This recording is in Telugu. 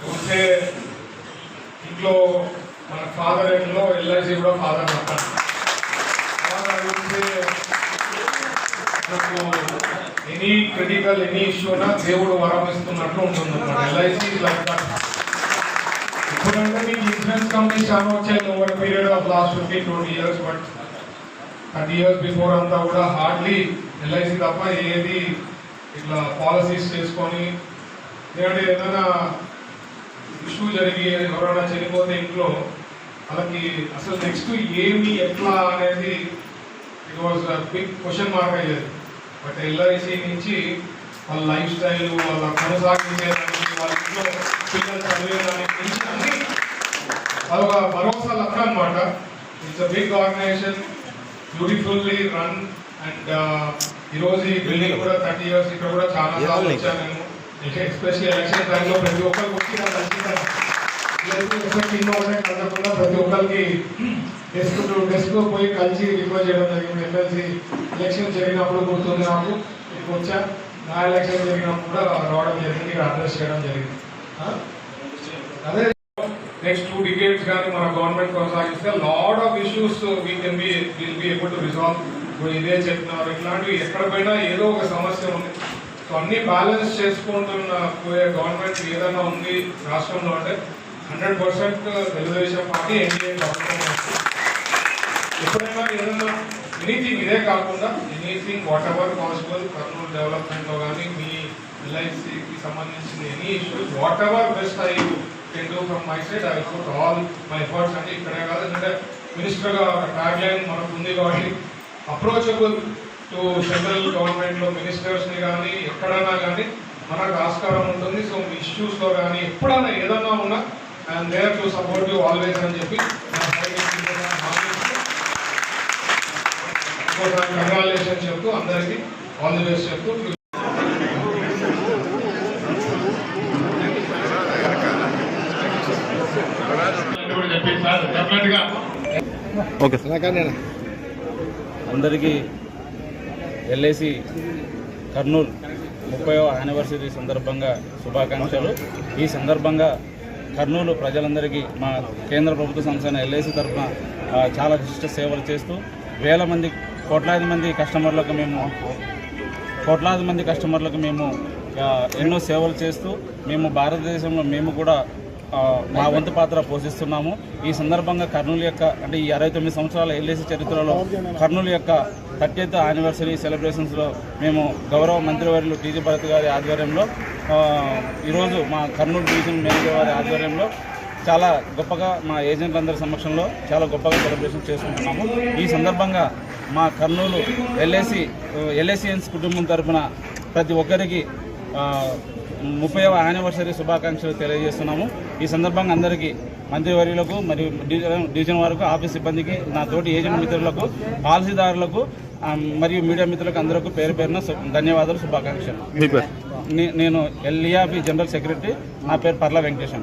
చూస్తే ఇంట్లో మన ఫాదర్ ఇంట్లో ఎల్ఐసి కూడా ఫాదర్ ఫాదర్ చూస్తే ఎనీ క్రిటికల్ ఎనీ ఇష్యూ దేవుడు వరం ఇస్తున్నట్లు ఉంటుంది అన్నమాట. ఎల్ఐసి లైఫ్ ఇప్పుడంటే మీకు ఇన్సూరెన్స్ కంపెనీ చాలా వచ్చాయి over period of last fifteen twenty years but thirty years before అంతా కూడా హార్డ్లీ ఎల్ఐసి తప్ప ఏది ఇట్లా పాలసీస్ చేసుకొని లేదంటే ఏదైనా ఇష్యూ జరిగి ఎవరైనా చనిపోతే ఇంట్లో వాళ్ళకి అసలు నెక్స్ట్ ఏమి ఎట్లా అనేది it was big question mark అయ్యేది. బట్ ఎల్ఐసి నుంచి వాళ్ళ లైఫ్ స్టైల్ వాళ్ళ కొనసాగించేదానికి వాళ్ళ ఇంట్లో పిల్లలు చదివేదానికి అన్ని అదొక భరోసా లెక్క అనమాట it's a big organization beautifully run and ఈరోజు ఈ బిల్డింగ్ కూడా థర్టీ ఇయర్స్ ఇక్కడ కూడా చాలా సార్లు వచ్చాను నేను. ఎస్పెషల్లీ ఎలక్షన్ టైంలో ప్రతి ఒక్కరికి వచ్చి నాకు ఉన్నాయి ప్రతి ఒక్కరికి డెస్క్ టు డెస్క్ పోయి కలిసి రిక్వెస్ట్ చేయడం జరిగింది ఎమ్మెల్సీ ఎలక్షన్ జరిగినప్పుడు గుర్తుంది నాకు ఇప్పుడు వచ్చా నా ఎలక్షన్ జరిగినప్పుడు కూడా రావడం జరిగింది ఇక్కడ అడ్రస్ చేయడం జరిగింది అదే నెక్స్ట్ టూ డికేట్స్ కానీ మన గవర్నమెంట్ కొనసాగిస్తే lot of issues we can be will be able to resolve ఇదే చెప్తున్నారు ఇట్లాంటివి ఎక్కడ పోయినా ఏదో ఒక సమస్య ఉంది సో అన్ని బ్యాలెన్స్ చేసుకుంటున్న పోయే గవర్నమెంట్ ఏదైనా ఉంది రాష్ట్రంలో అంటే hundred percent Telugu Desam party NDA ప్రభుత్వం ఎప్పుడైనా ఏదైనా ఎనీథింగ్ ఇదే కాకుండా anything whatever possible Kurnool డెవలప్మెంట్లో కానీ మీ ఎల్ఐసికి సంబంధించిన any issues whatever best I can do from my side I put all my efforts అంటే ఇక్కడే కాదు. ఎందుకంటే మినిస్టర్గా ఒక ట్యాగ్ లైన్ మనకు ఉంది కాబట్టి అప్రోచబుల్ టు సెంట్రల్ గవర్నమెంట్లో మినిస్టర్స్ని కానీ ఎక్కడైనా కానీ మనకు ఆస్కారం ఉంటుంది. సో మీ ఇష్యూస్లో కానీ ఎప్పుడైనా ఏదైనా ఉన్నా I'm there to support you always అని చెప్పి కంగ్రాచులేషన్ చెప్తూ అందరికీ ఆల్ ది బెస్ట్ చెప్తూ ఓకే అందరికీ ఎల్ఐసి కర్నూలు ముప్పై యానివర్సరీ సందర్భంగా శుభాకాంక్షలు. ఈ సందర్భంగా కర్నూలు ప్రజలందరికీ మా కేంద్ర ప్రభుత్వ సంస్థ ఎల్ఐసి తరఫున చాలా విశిష్ట సేవలు చేస్తూ వేల మంది కోట్లాది మంది కస్టమర్లకు మేము కోట్లాది మంది కస్టమర్లకు మేము ఎన్నో సేవలు చేస్తూ మేము భారతదేశంలో మేము కూడా మా వంతు పాత్ర పోషిస్తున్నాము. ఈ సందర్భంగా కర్నూలు యొక్క అంటే ఈ అరవై తొమ్మిది సంవత్సరాల ఎల్ఐసి చరిత్రలో కర్నూలు యొక్క థర్టీత్ యానివర్సరీ సెలబ్రేషన్స్లో మేము గౌరవ మంత్రివర్యులు టీజీ భరత్ గారి ఆధ్వర్యంలో ఈరోజు మా కర్నూలు డివిజన్ మేనేజర్ వారి ఆధ్వర్యంలో చాలా గొప్పగా మా ఏజెంట్లందరి సమక్షంలో చాలా గొప్పగా సెలబ్రేషన్ చేసుకుంటున్నాము. ఈ సందర్భంగా మా కర్నూలు ఎల్ఐసి ఎల్ఐసిఎన్స్ కుటుంబం తరఫున ప్రతి ఒక్కరికి ముప్పైవ యానివర్సరీ శుభాకాంక్షలు తెలియజేస్తున్నాము. ఈ సందర్భంగా అందరికీ మంత్రివర్యులకు మరియు డివిజన్ డివిజన్ వారికి ఆఫీస్ సిబ్బందికి నా తోటి ఏజెంట్ మిత్రులకు పాలసీదారులకు మరియు మీడియా మిత్రులకు అందరికీ పేరు పేరున ధన్యవాదాలు శుభాకాంక్షలు. నేను ఎల్ఈఆర్పి జనరల్ సెక్రటరీ నా పేరు పర్ల వెంకటేశం.